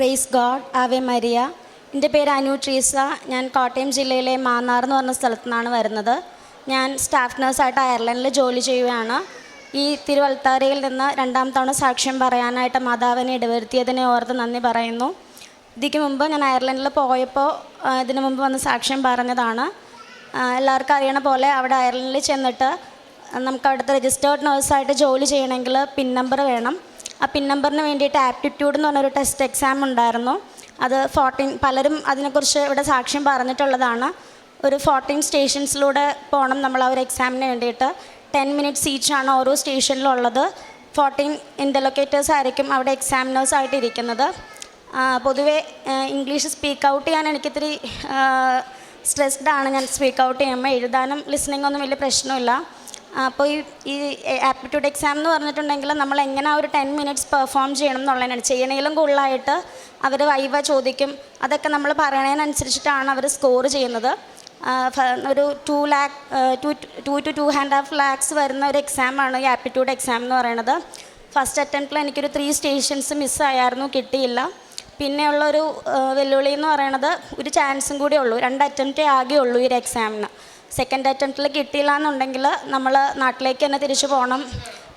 Praise God ആവെ Maria എന്റെ പേര് അനു ട്രീസ. ഞാൻ കോട്ടയം ജില്ലയിലെ മാന്നാർ എന്ന് പറഞ്ഞ സ്ഥലത്തു നിന്നാണ് വരുന്നത്. ഞാൻ സ്റ്റാഫ് നഴ്സായിട്ട് അയർലൻഡിൽ ജോലി ചെയ്യുകയാണ്. ഈ തിരുവൽത്താരയിൽ നിന്ന് രണ്ടാം തവണ സാക്ഷ്യം പറയാനായിട്ട് മാതാവിനെ ഇടവരുത്തിയതിനെ ഓർത്ത് നന്ദി പറയുന്നു. ഇതിക്ക് മുമ്പ് ഞാൻ അയർലൻഡിൽ പോയപ്പോൾ ഇതിന് മുമ്പ് വന്ന് സാക്ഷ്യം പറഞ്ഞതാണ്. എല്ലാവർക്കും അറിയണ പോലെ അവിടെ അയർലൻഡിൽ ചെന്നിട്ട് നമുക്ക് അവിടുത്തെ രജിസ്റ്റേർഡ് നേഴ്സായിട്ട് ജോലി ചെയ്യണമെങ്കിൽ പിൻ നമ്പർ വേണം. ആ പിൻ നമ്പറിന് വേണ്ടിയിട്ട് ആപ്റ്റിറ്റ്യൂഡ് എന്ന് പറഞ്ഞൊരു ടെസ്റ്റ് എക്സാം ഉണ്ടായിരുന്നു. അത് ഫോർട്ടീൻ പലരും അതിനെക്കുറിച്ച് ഇവിടെ സാക്ഷ്യം പറഞ്ഞിട്ടുള്ളതാണ്. ഒരു ഫോർട്ടീൻ സ്റ്റേഷൻസിലൂടെ പോകണം നമ്മൾ ആ ഒരു എക്സാമിന് വേണ്ടിയിട്ട്. ടെൻ മിനിറ്റ്സ് ഈച്ചാണ് ഓരോ സ്റ്റേഷനിലുള്ളത് ഫോർട്ടീൻ ഇന്റലൊക്കേറ്റേഴ്സ് ആയിരിക്കും അവിടെ എക്സാമിനേഴ്സ് ആയിട്ട് ഇരിക്കുന്നത് പൊതുവേ ഇംഗ്ലീഷ് സ്പീക്ക് ഔട്ട് ചെയ്യാൻ എനിക്കിത്തിരി സ്ട്രെസ്ഡ് ആണ് ഞാൻ സ്പീക്ക് ഔട്ട് ചെയ്യുമ്പോൾ എഴുതാനും ഒന്നും വലിയ പ്രശ്നമില്ല. അപ്പോൾ ഈ ഈ ആപ്റ്റിറ്റ്യൂഡ് എക്സാം എന്ന് പറഞ്ഞിട്ടുണ്ടെങ്കിൽ നമ്മൾ എങ്ങനെ ആ ഒരു ടെൻ മിനിറ്റ്സ് പെർഫോം ചെയ്യണം എന്നുള്ളതിനാണ്. ചെയ്യണേലും കൂടുതലായിട്ട് അവർ വൈവ ചോദിക്കും. അതൊക്കെ നമ്മൾ പറയണതിനനുസരിച്ചിട്ടാണ് അവർ സ്കോർ ചെയ്യുന്നത്. ഒരു two lakh two two two two and half lakhs വരുന്ന ഒരു എക്സാമാണ് ഈ ആപ്റ്റിറ്റ്യൂഡ് എക്സാം എന്ന് പറയുന്നത്. ഫസ്റ്റ് അറ്റംപ്റ്റിൽ എനിക്കൊരു ത്രീ സ്റ്റേഷൻസ് മിസ്സായിരുന്നു കിട്ടിയില്ല. പിന്നെയുള്ളൊരു വെല്ലുവിളി എന്ന് പറയണത് ഒരു ചാൻസും കൂടി ഉള്ളൂ. രണ്ട് അറ്റംപ്റ്റേ ആകെ ഉള്ളൂ ഈ ഒരു എക്സാമിന് സെക്കൻഡ് അറ്റംപ്റ്റിൽ കിട്ടിയില്ല എന്നുണ്ടെങ്കിൽ നമ്മൾ നാട്ടിലേക്ക് തന്നെ തിരിച്ചു പോകണം.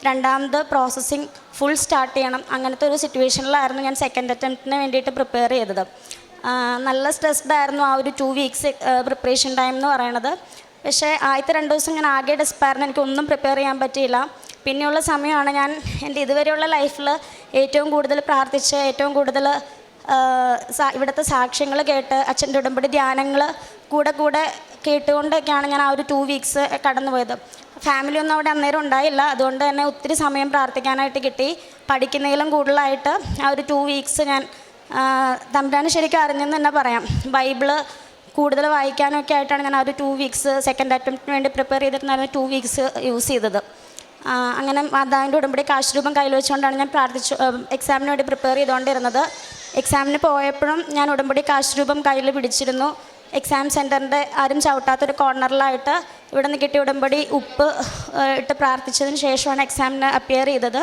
രണ്ടാമത് പ്രോസസ്സിങ് ഫുൾ സ്റ്റാർട്ട് ചെയ്യണം. അങ്ങനത്തെ ഒരു സിറ്റുവേഷനിലായിരുന്നു ഞാൻ സെക്കൻഡ് അറ്റംപ്റ്റിന് വേണ്ടിയിട്ട് പ്രിപ്പയർ ചെയ്തത്. നല്ല സ്ട്രെസ്ഡ് ആയിരുന്നു ആ ഒരു ടു വീക്സ് പ്രിപ്പറേഷൻ ടൈം എന്ന് പറയണത്. പക്ഷേ ആദ്യത്തെ രണ്ട് ദിവസം ഞാൻ ആകെ ഡെസ്പായിരുന്നു എനിക്കൊന്നും പ്രിപ്പയർ ചെയ്യാൻ പറ്റിയില്ല. പിന്നെയുള്ള സമയമാണ് ഞാൻ എന്റെ ഇതുവരെയുള്ള ലൈഫിൽ ഏറ്റവും കൂടുതൽ പ്രാർത്ഥിച്ച് ഏറ്റവും കൂടുതൽ ഇവിടുത്തെ സാക്ഷ്യങ്ങൾ കേട്ട് അച്ഛന്റെ ഉടമ്പടി ധ്യാനങ്ങൾ കൂടെ കൂടെ കേട്ടുകൊണ്ടൊക്കെയാണ് ഞാൻ ആ ഒരു ടു വീക്സ് കടന്നുപോയത്. ഫാമിലി ഒന്നും അവിടെ അന്നേരം ഉണ്ടായില്ല. അതുകൊണ്ട് തന്നെ ഒത്തിരി സമയം പ്രാർത്ഥിക്കാനായിട്ട് കിട്ടി. പഠിക്കുന്നതിലും കൂടുതലായിട്ട് ആ ഒരു ടു വീക്സ് ഞാൻ തമ്പുരാന് ശരിക്കും അറിഞ്ഞെന്ന് തന്നെ പറയാം. ബൈബിൾ കൂടുതൽ വായിക്കാനൊക്കെ ആയിട്ടാണ് ഞാൻ ആ ഒരു ടു വീക്സ് സെക്കൻഡ് അറ്റംപ്റ്റിന് വേണ്ടി പ്രിപ്പയർ ചെയ്തിരുന്ന ടു വീക്സ് യൂസ് ചെയ്തത്. അങ്ങനെ മാതാവിന്റെ ഉടമ്പടി കാശ് രൂപം കയ്യിൽ വെച്ചുകൊണ്ടാണ് ഞാൻ പ്രാർത്ഥിച്ചു എക്സാമിന് വേണ്ടി പ്രിപ്പയർ ചെയ്തുകൊണ്ടിരുന്നത്. എക്സാമിന് പോയപ്പോഴും ഞാൻ ഉടമ്പടി കാശ് രൂപം കയ്യിൽ പിടിച്ചിരുന്നു. എക്സാം സെന്ററിന്റെ ആരും ചവിട്ടാത്തൊരു കോർണറിലായിട്ട് ഇവിടെ നിന്ന് കിട്ടിയ ഉടമ്പടി ഉപ്പ് ഇട്ട് പ്രാർത്ഥിച്ചതിന് ശേഷമാണ് എക്സാമിന് അപ്പിയർ ചെയ്തത്.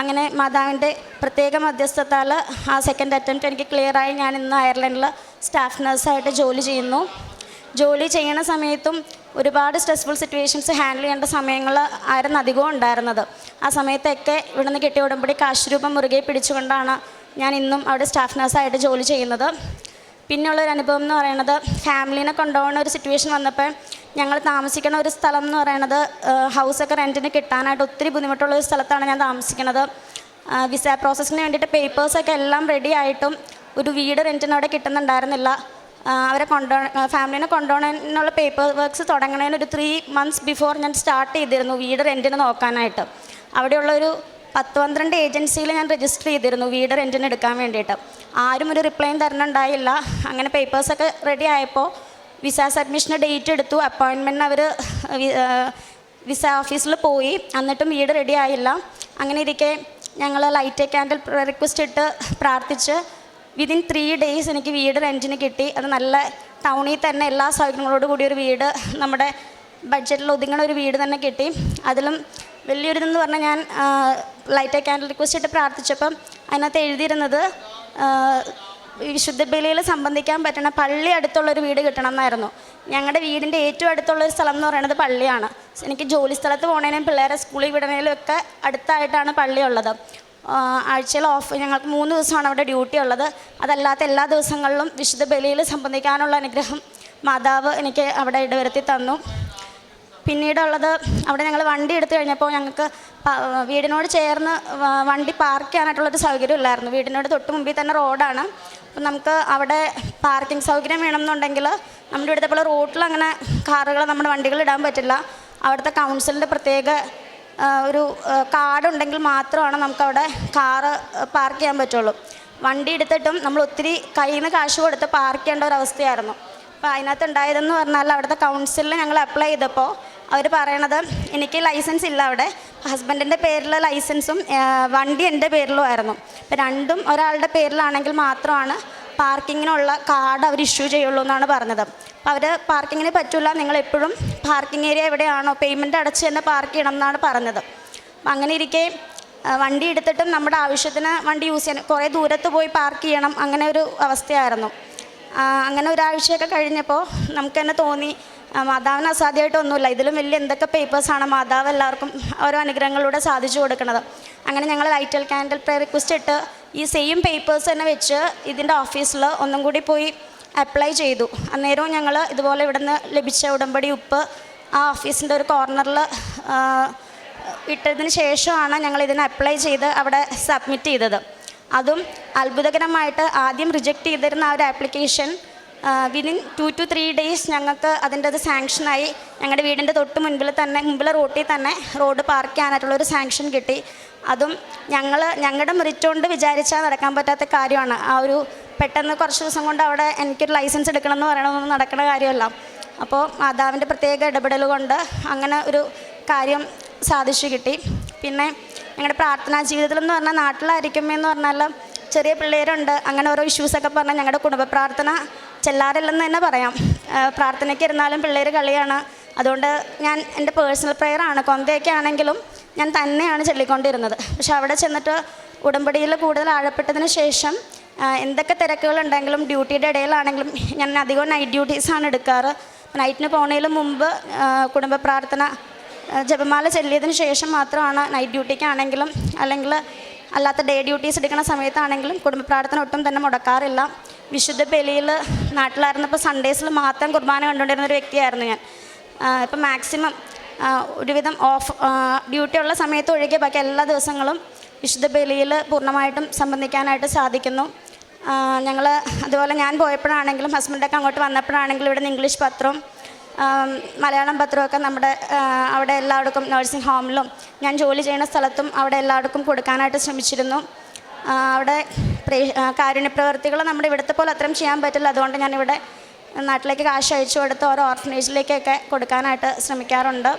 അങ്ങനെ മാതാവിന്റെ പ്രത്യേക മധ്യസ്ഥത്താൽ ആ സെക്കൻഡ് അറ്റംപ്റ്റ് എനിക്ക് ക്ലിയറായി ഞാൻ ഇന്ന് അയർലൻഡിൽ സ്റ്റാഫ് നഴ്സായിട്ട് ജോലി ചെയ്യുന്നു. ജോലി ചെയ്യണ സമയത്തും ഒരുപാട് സ്ട്രെസ്ഫുൾ സിറ്റുവേഷൻസ് ഹാൻഡിൽ ചെയ്യേണ്ട സമയങ്ങൾ ആയിരുന്നു അധികവും ഉണ്ടായിരുന്നത്. ആ സമയത്തൊക്കെ ഇവിടെ നിന്ന് കിട്ടിയ ഉടമ്പടി കാശ് രൂപം മുറുകെ പിടിച്ചുകൊണ്ടാണ് ഞാൻ ഇന്നും അവിടെ സ്റ്റാഫ് നഴ്സായിട്ട് ജോലി ചെയ്യുന്നത്. പിന്നെയുള്ള ഒരു അനുഭവം എന്ന് പറയുന്നത് ഫാമിലീനെ കൊണ്ടുപോകുന്ന ഒരു സിറ്റുവേഷൻ വന്നപ്പോൾ ഞങ്ങൾ താമസിക്കുന്ന ഒരു സ്ഥലം എന്ന് പറയുന്നത് ഹൗസൊക്കെ റെന്റിന് കിട്ടാനായിട്ട് ഒത്തിരി ബുദ്ധിമുട്ടുള്ള ഒരു സ്ഥലത്താണ് ഞാൻ താമസിക്കുന്നത് വിസ പ്രോസസ്സിന് വേണ്ടിയിട്ട് പേപ്പേഴ്സൊക്കെ എല്ലാം റെഡി ആയിട്ടും ഒരു വീട് റെന്റിന് അവിടെ കിട്ടുന്നുണ്ടായിരുന്നില്ല. അവരെ കൊണ്ടോ ഫാമിലിനെ കൊണ്ടുപോകുന്നതിനുള്ള പേപ്പർ വർക്ക്സ് തുടങ്ങുന്നതിന് ഒരു ത്രീ മന്ത്സ് ബിഫോർ ഞാൻ സ്റ്റാർട്ട് ചെയ്തിരുന്നു വീട് റെന്റിന് നോക്കാനായിട്ട്. അവിടെയുള്ള ഒരു പത്ത് പന്ത്രണ്ട് ഏജൻസിയിൽ ഞാൻ രജിസ്റ്റർ ചെയ്തിരുന്നു. വീട് റെന്റിന് എടുക്കാൻ വേണ്ടിയിട്ട്. ആരും ഒരു റിപ്ലൈയും തരണുണ്ടായില്ല. അങ്ങനെ പേപ്പേഴ്സൊക്കെ റെഡി ആയപ്പോൾ വിസ സബ്മിഷന് ഡേറ്റ് എടുത്തു. അപ്പോയിൻമെന്റിന് അവർ വിസ ഓഫീസിൽ പോയി. എന്നിട്ടും വീട് റെഡി ആയില്ല. അങ്ങനെ ഇരിക്കെ ഞങ്ങൾ ലൈറ്റ് ക്യാൻഡിൽ റിക്വസ്റ്റ് ഇട്ട് പ്രാർത്ഥിച്ച് വിതിൻ ത്രീ ഡേയ്സ് എനിക്ക് വീട് റെന്റിന് കിട്ടി. അത് നല്ല ടൗണിൽ തന്നെ എല്ലാ സൗകര്യങ്ങളോട് കൂടി ഒരു വീട് നമ്മുടെ ബഡ്ജറ്റിൽ ഒതുങ്ങുന്ന ഒരു വീട് തന്നെ കിട്ടി. അതിലും വലിയൊരിതെന്ന് പറഞ്ഞാൽ ഞാൻ ലൈറ്റ് ക്യാൻഡിൽ റിക്വസ്റ്റ് ഇട്ട് പ്രാർത്ഥിച്ചപ്പം അതിനകത്ത് എഴുതിയിരുന്നത് വിശുദ്ധ ബലിയിൽ സംബന്ധിക്കാൻ പറ്റണ പള്ളി അടുത്തുള്ളൊരു വീട് കിട്ടണം എന്നായിരുന്നു ഞങ്ങളുടെ വീടിന്റെ ഏറ്റവും അടുത്തുള്ള ഒരു സ്ഥലം എന്ന് പറയുന്നത് പള്ളിയാണ്. എനിക്ക് ജോലി സ്ഥലത്ത് പോകണേനും പിള്ളേരെ സ്കൂളിൽ വിടണേലും ഒക്കെ അടുത്തായിട്ടാണ് പള്ളി ഉള്ളത്. ആഴ്ചയിൽ ഓഫ് ഞങ്ങൾക്ക് മൂന്ന് ദിവസമാണ് അവിടെ ഡ്യൂട്ടി ഉള്ളത്. അതല്ലാത്ത എല്ലാ ദിവസങ്ങളിലും വിശുദ്ധ ബലിയിൽ സംബന്ധിക്കാനുള്ള അനുഗ്രഹം മാതാവ് എനിക്ക് അവിടെ ഇടവരുത്തി തന്നു. പിന്നീടുള്ളത് അവിടെ ഞങ്ങൾ വണ്ടി എടുത്തു കഴിഞ്ഞപ്പോൾ ഞങ്ങൾക്ക് വീടിനോട് ചേർന്ന് വണ്ടി പാർക്ക് ചെയ്യാനായിട്ടുള്ളൊരു സൗകര്യം ഇല്ലായിരുന്നു. വീടിനോട് തൊട്ട് മുമ്പിൽ തന്നെ റോഡാണ് അപ്പം നമുക്ക് അവിടെ പാർക്കിംഗ് സൗകര്യം വേണമെന്നുണ്ടെങ്കിൽ നമ്മുടെ ഇവിടുത്തെ പോലെ റോഡിൽ അങ്ങനെ കാറുകൾ നമ്മുടെ വണ്ടികൾ ഇടാൻ പറ്റില്ല. അവിടുത്തെ കൗൺസിലിന്റെ പ്രത്യേക ഒരു കാർഡ് ഉണ്ടെങ്കിൽ മാത്രമാണ് നമുക്കവിടെ കാറ് പാർക്ക് ചെയ്യാൻ പറ്റുള്ളൂ. വണ്ടി എടുത്തിട്ടും നമ്മൾ ഒത്തിരി കയ്യിൽ നിന്ന് കാശ് കൊടുത്ത് പാർക്ക് ചെയ്യേണ്ട ഒരു അവസ്ഥയായിരുന്നു. അപ്പോൾ അതിനകത്ത് ഉണ്ടായതെന്ന് പറഞ്ഞാൽ അവിടുത്തെ കൗൺസിലിൽ ഞങ്ങൾ അപ്ലൈ ചെയ്തപ്പോൾ അവർ പറയണത് എനിക്ക് ലൈസൻസ് ഇല്ല അവിടെ. ഹസ്ബൻഡിന്റെ പേരിൽ ലൈസൻസും വണ്ടി എന്റെ പേരിലും ആയിരുന്നു. അപ്പോൾ രണ്ടും ഒരാളുടെ പേരിലാണെങ്കിൽ മാത്രമാണ് പാർക്കിങ്ങിനുള്ള കാർഡ് അവർ ഇഷ്യൂ ചെയ്യുള്ളൂ എന്നാണ് പറഞ്ഞത്. അപ്പോൾ അവർ പാർക്കിങ്ങിന് പറ്റില്ല നിങ്ങൾ എപ്പോഴും പാർക്കിംഗ് ഏരിയ എവിടെയാണോ പേയ്മെന്റ് അടച്ച് തന്നെ പാർക്ക് ചെയ്യണം എന്നാണ് പറഞ്ഞത്. അപ്പം അങ്ങനെ ഇരിക്കെ വണ്ടി എടുത്തിട്ടും നമ്മുടെ ആവശ്യത്തിന് വണ്ടി യൂസ് ചെയ്യണം കുറേ ദൂരത്ത് പോയി പാർക്ക് ചെയ്യണം അങ്ങനെ ഒരു അവസ്ഥയായിരുന്നു. അങ്ങനെ ഒരാഴ്ചയൊക്കെ കഴിഞ്ഞപ്പോൾ നമുക്ക് തന്നെ തോന്നി മാതാവിന് അസാധ്യമായിട്ടൊന്നുമില്ല. ഇതിലും വലിയ എന്തൊക്കെ പേപ്പേഴ്സാണ് മാതാവ് എല്ലാവർക്കും ഓരോ അനുഗ്രഹങ്ങളിലൂടെ സാധിച്ചു കൊടുക്കുന്നത്. അങ്ങനെ ഞങ്ങൾ ലൈറ്റൽ ക്യാൻഡൽ പ്രേ റിക്വസ്റ്റ് ഇട്ട് ഈ സെയിം പേപ്പേഴ്സ് തന്നെ വെച്ച് ഇതിന്റെ ഓഫീസിൽ ഒന്നും കൂടി പോയി അപ്ലൈ ചെയ്തു. അന്നേരവും ഞങ്ങൾ ഇതുപോലെ ഇവിടുന്ന് ലഭിച്ച ഉടമ്പടി ഉപ്പ് ആ ഓഫീസിന്റെ ഒരു കോർണറിൽ ഇട്ടതിന് ശേഷമാണ് ഞങ്ങൾ ഇതിന് അപ്ലൈ ചെയ്ത് അവിടെ സബ്മിറ്റ് ചെയ്തത്. അതും അത്ഭുതകരമായിട്ട് ആദ്യം റിജക്റ്റ് ചെയ്തിരുന്ന ആ ഒരു application within two two three days ഞങ്ങൾക്ക് അതിന്റെ അത് സാങ്ഷനായി ഞങ്ങളുടെ വീടിന്റെ തൊട്ട് മുൻപിൽ തന്നെ മുമ്പിലെ റോട്ടിൽ തന്നെ റോഡ് പാർക്ക് ചെയ്യാനായിട്ടുള്ളൊരു സാങ്ഷൻ കിട്ടി. അതും ഞങ്ങൾ ഞങ്ങളുടെ മെറിറ്റ് കൊണ്ട് വിചാരിച്ചാൽ നടക്കാൻ പറ്റാത്ത കാര്യമാണ്. ആ ഒരു പെട്ടെന്ന് കുറച്ച് ദിവസം കൊണ്ട് അവിടെ എനിക്കൊരു ലൈസൻസ് എടുക്കണം എന്ന് പറയണമെന്ന് നടക്കുന്ന കാര്യമല്ല. അപ്പോൾ മാതാവിന്റെ പ്രത്യേക ഇടപെടൽ കൊണ്ട് അങ്ങനെ ഒരു കാര്യം സാധിച്ചു കിട്ടി. പിന്നെ ഞങ്ങളുടെ പ്രാർത്ഥനാ ജീവിതത്തിലെന്ന് പറഞ്ഞാൽ നാട്ടിലായിരിക്കുമ്പോൾ എന്ന് പറഞ്ഞാൽ ചെറിയ പിള്ളേരുണ്ട്. അങ്ങനെ ഓരോ ഇഷ്യൂസൊക്കെ പറഞ്ഞാൽ ഞങ്ങളുടെ കുടുംബ പ്രാർത്ഥന ചെല്ലാറില്ലെന്ന് തന്നെ പറയാം. പ്രാർത്ഥനയ്ക്ക് ഇരുന്നാലും പിള്ളേർ കളിയാണ്. അതുകൊണ്ട് ഞാൻ എന്റെ പേഴ്സണൽ പ്രെയറാണ് കൊന്തയൊക്കെ ആണെങ്കിലും ഞാൻ തന്നെയാണ് ചൊല്ലിക്കൊണ്ടിരുന്നത്. പക്ഷെ അവിടെ ചെന്നിട്ട് ഉടമ്പടിയിൽ കൂടുതൽ ആഴപ്പെട്ടതിന് ശേഷം എന്തൊക്കെ തിരക്കുകളുണ്ടെങ്കിലും ഡ്യൂട്ടിയുടെ ഇടയിലാണെങ്കിലും ഞാൻ അധികം നൈറ്റ് ഡ്യൂട്ടീസാണ് എടുക്കാറ്. നൈറ്റിന് പോണതിന് മുമ്പ് കുടുംബ പ്രാർത്ഥന ജപമാല ചൊല്ലിയതിന് ശേഷം മാത്രമാണ് നൈറ്റ് ഡ്യൂട്ടിക്കാണെങ്കിലും അല്ലെങ്കിൽ അല്ലാത്ത ഡേ ഡ്യൂട്ടീസ് എടുക്കുന്ന സമയത്താണെങ്കിലും കുടുംബ പ്രാർത്ഥന ഒട്ടും തന്നെ മുടക്കാറില്ല. വിശുദ്ധ ബലിയിൽ നാട്ടിലായിരുന്നപ്പോൾ സൺഡേസിൽ മാത്രം കുർബാന കണ്ടുകൊണ്ടിരുന്ന ഒരു വ്യക്തിയായിരുന്നു ഞാൻ. ഇപ്പം മാക്സിമം ഒരുവിധം ഓഫ് ഡ്യൂട്ടി ഉള്ള സമയത്ത് ഒഴികെ ബാക്കി എല്ലാ ദിവസങ്ങളും വിശുദ്ധ ബലിയിൽ പൂർണമായിട്ടും സംബന്ധിക്കാനായിട്ട് സാധിക്കുന്നു. ഞങ്ങൾ അതുപോലെ ഞാൻ പോയപ്പോഴാണെങ്കിലും ഹസ്ബൻഡൊക്കെ അങ്ങോട്ട് വന്നപ്പോഴാണെങ്കിലും ഇവിടുന്ന് ഇംഗ്ലീഷ് പത്രവും ആം, മലയാളം പത്രമൊക്കെ നമ്മുടെ അവിടെ എല്ലാവർക്കും നഴ്സിംഗ് ഹോമിലും ഞാൻ ജോലി ചെയ്യുന്ന സ്ഥലത്തും അവിടെ എല്ലാവർക്കും കൊടുക്കാനായിട്ട് ശ്രമിച്ചിരുന്നു. അവിടെ പ്രേ കാരുണ്യപ്രവർത്തികൾ കാരുണ്യ പ്രവർത്തികൾ നമ്മുടെ ഇവിടുത്തെ പോലെ അത്രയും ചെയ്യാൻ പറ്റില്ല. അതുകൊണ്ട് ഞാനിവിടെ നാട്ടിലേക്ക് കാശ് അയച്ചു കൊടുത്ത് ഓരോ ഓർഫനേജിലേക്കൊക്കെ കൊടുക്കാനായിട്ട് ശ്രമിക്കാറുണ്ട്.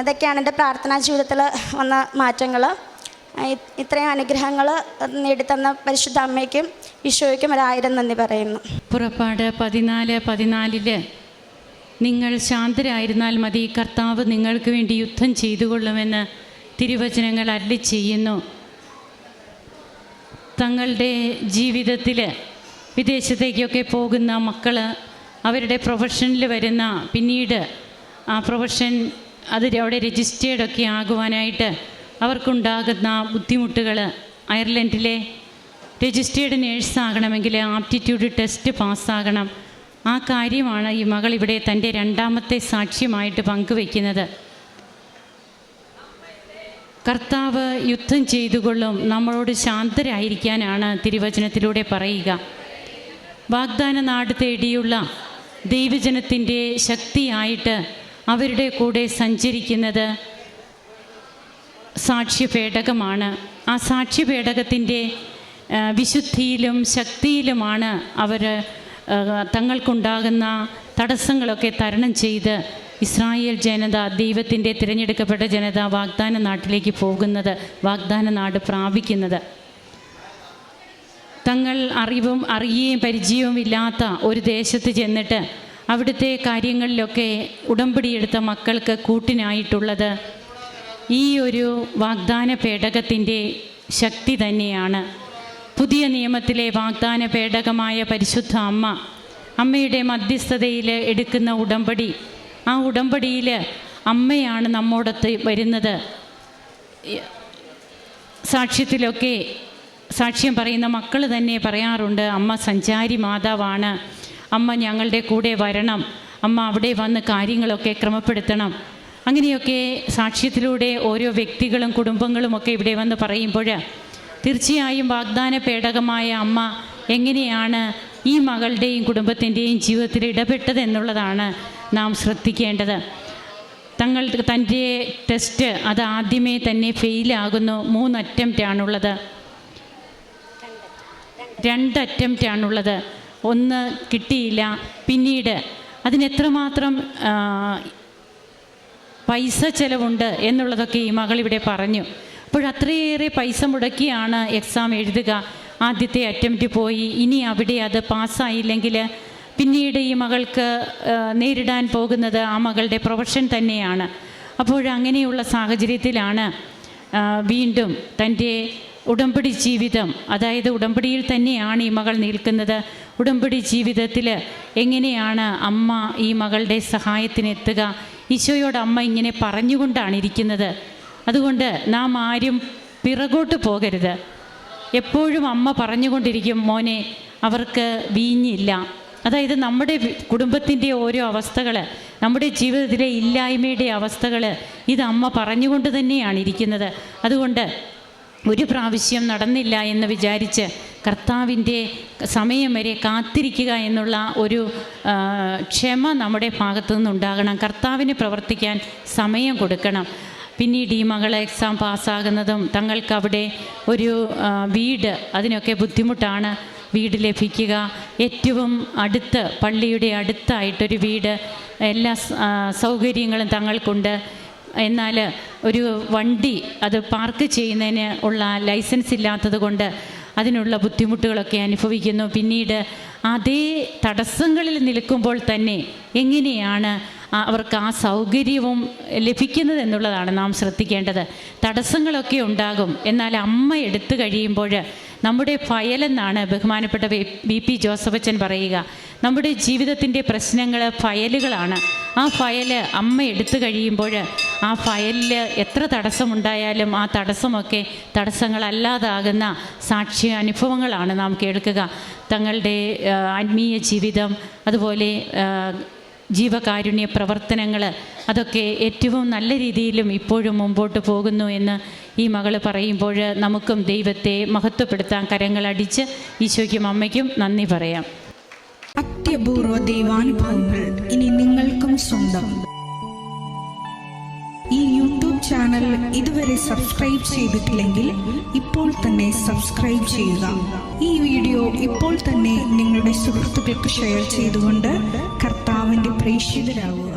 ഇതൊക്കെയാണ് എന്റെ പ്രാർത്ഥനാ ജീവിതത്തിൽ വന്ന മാറ്റങ്ങൾ ഇത്രയും അനുഗ്രഹങ്ങൾ നേടിത്തന്ന പരിശുദ്ധ അമ്മയ്ക്കും ഈശോയ്ക്കും ഒരായിരം നന്ദി പറയുന്നു. പുറപ്പാട് പതിനാല് പതിനാലിൽ നിങ്ങൾ ശാന്തരായിരുന്നാൽ മതി. കർത്താവ് നിങ്ങൾക്ക് വേണ്ടി യുദ്ധം ചെയ്തുകൊള്ളുമെന്ന് തിരുവചനങ്ങൾ അല്ലി ചെയ്യുന്നു. തങ്ങളുടെ ജീവിതത്തിൽ വിദേശത്തേക്കൊക്കെ പോകുന്ന മക്കൾ അവരുടെ പ്രൊഫഷനിൽ വരുന്ന പിന്നീട് ആ പ്രൊഫഷൻ അത് അവിടെ രജിസ്റ്റേർഡൊക്കെ ആകുവാനായിട്ട് അവർക്കുണ്ടാകുന്ന ബുദ്ധിമുട്ടുകൾ അയർലൻഡിലെ രജിസ്റ്റേർഡ് നേഴ്സാകണമെങ്കിൽ ആപ്റ്റിറ്റ്യൂഡ് ടെസ്റ്റ് പാസ്സാകണം ആ കാര്യമാണ് ഈ മകൾ ഇവിടെ തന്റെ രണ്ടാമത്തെ സാക്ഷ്യമായിട്ട് പങ്കുവയ്ക്കുന്നത്. കർത്താവ് യുദ്ധം ചെയ്തുകൊള്ളും. നമ്മളോട് ശാന്തരായിരിക്കാനാണ് തിരുവചനത്തിലൂടെ പറയുക. വാഗ്ദാന നാട് തേടിയുള്ള ദൈവജനത്തിന്റെ ശക്തിയായിട്ട് അവരുടെ കൂടെ സഞ്ചരിക്കുന്നത് സാക്ഷ്യപേടകമാണ്. ആ സാക്ഷ്യപേടകത്തിന്റെ വിശുദ്ധിയിലും ശക്തിയിലുമാണ് അവർ തങ്ങൾക്കുണ്ടാകുന്ന തടസ്സങ്ങളൊക്കെ തരണം ചെയ്ത് ഇസ്രായേൽ ജനത ദൈവത്തിന്റെ തിരഞ്ഞെടുക്കപ്പെട്ട ജനത വാഗ്ദാന നാട്ടിലേക്ക് പോകുന്നത് വാഗ്ദാന നാട് പ്രാപിക്കുന്നത്. തങ്ങൾ അറിവും അറിയുകയും പരിചയവും ഇല്ലാത്ത ഒരു ദേശത്ത് ചെന്നിട്ട് അവിടുത്തെ കാര്യങ്ങളിലൊക്കെ ഉടമ്പടിയെടുത്ത മക്കൾക്ക് കൂട്ടിനായിട്ടുള്ളത് ഈ ഒരു വാഗ്ദാന പേടകത്തിന്റെ ശക്തി തന്നെയാണ്. പുതിയ നിയമത്തിലെ വാഗ്ദാന പേടകമായ പരിശുദ്ധ അമ്മ അമ്മയുടെ മധ്യസ്ഥതയിൽ എടുക്കുന്ന ഉടമ്പടി. ആ ഉടമ്പടിയിൽ അമ്മയാണ് നമ്മോടൊത്ത് വരുന്നത്. സാക്ഷ്യത്തിലൊക്കെ സാക്ഷ്യം പറയുന്ന മക്കൾ തന്നെ പറയാറുണ്ട് അമ്മ സഞ്ചാരി മാതാവാണ്. അമ്മ ഞങ്ങളുടെ കൂടെ വരണം. അമ്മ അവിടെ വന്ന് കാര്യങ്ങളൊക്കെ ക്രമപ്പെടുത്തണം. അങ്ങനെയൊക്കെ സാക്ഷ്യത്തിലൂടെ ഓരോ വ്യക്തികളും കുടുംബങ്ങളും ഒക്കെ ഇവിടെ വന്ന് പറയുമ്പോൾ തീർച്ചയായും വാഗ്ദാന പേടകമായ അമ്മ എങ്ങനെയാണ് ഈ മകളുടെയും കുടുംബത്തിന്റെയും ജീവിതത്തിൽ ഇടപെട്ടത് എന്നുള്ളതാണ് നാം ശ്രദ്ധിക്കേണ്ടത്. തങ്ങൾ തന്റെ ടെസ്റ്റ് അത് ആദ്യമേ തന്നെ ഫെയിലാകുന്നു. മൂന്ന് അറ്റംപ്റ്റ് ആണുള്ളത് രണ്ട് അറ്റംപ്റ്റ് ആണുള്ളത് ഒന്ന് കിട്ടിയില്ല. പിന്നീട് അതിനെത്രമാത്രം പൈസ ചിലവുണ്ട് എന്നുള്ളതൊക്കെ ഈ മകൾ ഇവിടെ പറഞ്ഞു. അപ്പോൾ അത്രയേറെ പൈസ മുടക്കിയാണ് എക്സാം എഴുതുക. ആദ്യത്തെ അറ്റംപ്റ്റ് പോയി. ഇനി അവിടെ അത് പാസ്സായില്ലെങ്കിൽ പിന്നീട് ഈ മകൾക്ക് നേരിടാൻ പോകുന്നത് ആ മകളുടെ പ്രൊഫഷൻ തന്നെയാണ്. അപ്പോൾ അങ്ങനെയുള്ള സാഹചര്യത്തിലാണ് വീണ്ടും തന്റെ ഉടമ്പടി ജീവിതം അതായത് ഉടമ്പടിയിൽ തന്നെയാണ് ഈ മകൾ നിൽക്കുന്നത്. ഉടമ്പടി ജീവിതത്തിൽ എങ്ങനെയാണ് അമ്മ ഈ മകളുടെ സഹായത്തിനെത്തുക? ഈശോയോട് അമ്മ ഇങ്ങനെ പറഞ്ഞുകൊണ്ടാണ് ഇരിക്കുന്നത്. അതുകൊണ്ട് നാം ആരും പിറകോട്ട് പോകരുത്. എപ്പോഴും അമ്മ പറഞ്ഞുകൊണ്ടിരിക്കും മോനെ അവർക്ക് വീഞ്ഞില്ല. അതായത് നമ്മുടെ കുടുംബത്തിന്റെ ഓരോ അവസ്ഥകൾ നമ്മുടെ ജീവിതത്തിലെ ഇല്ലായ്മയുടെ അവസ്ഥകൾ ഇത് അമ്മ പറഞ്ഞുകൊണ്ട് തന്നെയാണ് ഇരിക്കുന്നത്. അതുകൊണ്ട് ഒരു പ്രാവശ്യം നടന്നില്ല എന്ന് വിചാരിച്ച് കർത്താവിന്റെ സമയം വരെ കാത്തിരിക്കുക എന്നുള്ള ഒരു ക്ഷമ നമ്മുടെ ഭാഗത്തു നിന്നുണ്ടാകണം കർത്താവിന് പ്രവർത്തിക്കാൻ സമയം കൊടുക്കണം. പിന്നീട് ഈ മകൾ എക്സാം പാസ്സാകുന്നതും തങ്ങൾക്ക് അവിടെ ഒരു വീട് അതിനൊക്കെ ബുദ്ധിമുട്ടാണ്. വീട് ലഭിക്കുക. ഏറ്റവും അടുത്ത് പള്ളിയുടെ അടുത്തായിട്ടൊരു വീട് എല്ലാ സൗകര്യങ്ങളും തങ്ങൾക്കുണ്ട്. എന്നാൽ ഒരു വണ്ടി അത് പാർക്ക് ചെയ്യുന്നതിന് ഉള്ള ലൈസൻസ് ഇല്ലാത്തത് കൊണ്ട് അതിനുള്ള ബുദ്ധിമുട്ടുകളൊക്കെ അനുഭവിക്കുന്നു. പിന്നീട് അതേ തടസ്സങ്ങളിൽ നിൽക്കുമ്പോൾ തന്നെ എങ്ങനെയാണ് അവർക്ക് ആ സൗകര്യവും ലഭിക്കുന്നത് എന്നുള്ളതാണ് നാം ശ്രദ്ധിക്കേണ്ടത്. തടസ്സങ്ങളൊക്കെ ഉണ്ടാകും. എന്നാൽ അമ്മ എടുത്തു കഴിയുമ്പോൾ നമ്മുടെ ഫയലെന്നാണ് ബഹുമാനപ്പെട്ട വി പി ജോസഫച്ചൻ പറയുക. നമ്മുടെ ജീവിതത്തിന്റെ പ്രശ്നങ്ങൾ ഫയലുകളാണ്. ആ ഫയൽ അമ്മ എടുത്തു കഴിയുമ്പോൾ ആ ഫയലിൽ എത്ര തടസ്സമുണ്ടായാലും ആ തടസ്സമൊക്കെ തടസ്സങ്ങളല്ലാതാകുന്ന സാക്ഷ്യ അനുഭവങ്ങളാണ് നാം കേൾക്കുക. തങ്ങളുടെ ആത്മീയ ജീവിതം അതുപോലെ ജീവകാരുണ്യ പ്രവർത്തനങ്ങൾ അതൊക്കെ ഏറ്റവും നല്ല രീതിയിലും ഇപ്പോഴും മുമ്പോട്ട് പോകുന്നു എന്ന് ഈ മകൾ പറയുമ്പോൾ നമുക്കും ദൈവത്തെ മഹത്വപ്പെടുത്താൻ കരങ്ങൾ അടിച്ച് ഈശോയ്ക്കും അമ്മയ്ക്കും നന്ദി പറയാം. അത്യപൂർവ ദൈവാനുഭവങ്ങൾ ഇനി നിങ്ങൾക്കും സ്വന്തം. ഈ യൂട്യൂബ് ചാനൽ ഇതുവരെ സബ്സ്ക്രൈബ് ചെയ്തിട്ടില്ലെങ്കിൽ ഇപ്പോൾ തന്നെ സബ്സ്ക്രൈബ് ചെയ്യുക. ഈ വീഡിയോ ഇപ്പോൾ തന്നെ നിങ്ങളുടെ സുഹൃത്തുക്കൾക്ക് ഷെയർ ചെയ്തുകൊണ്ട് കർത്താവിന്റെ പ്രേക്ഷിതരാകുക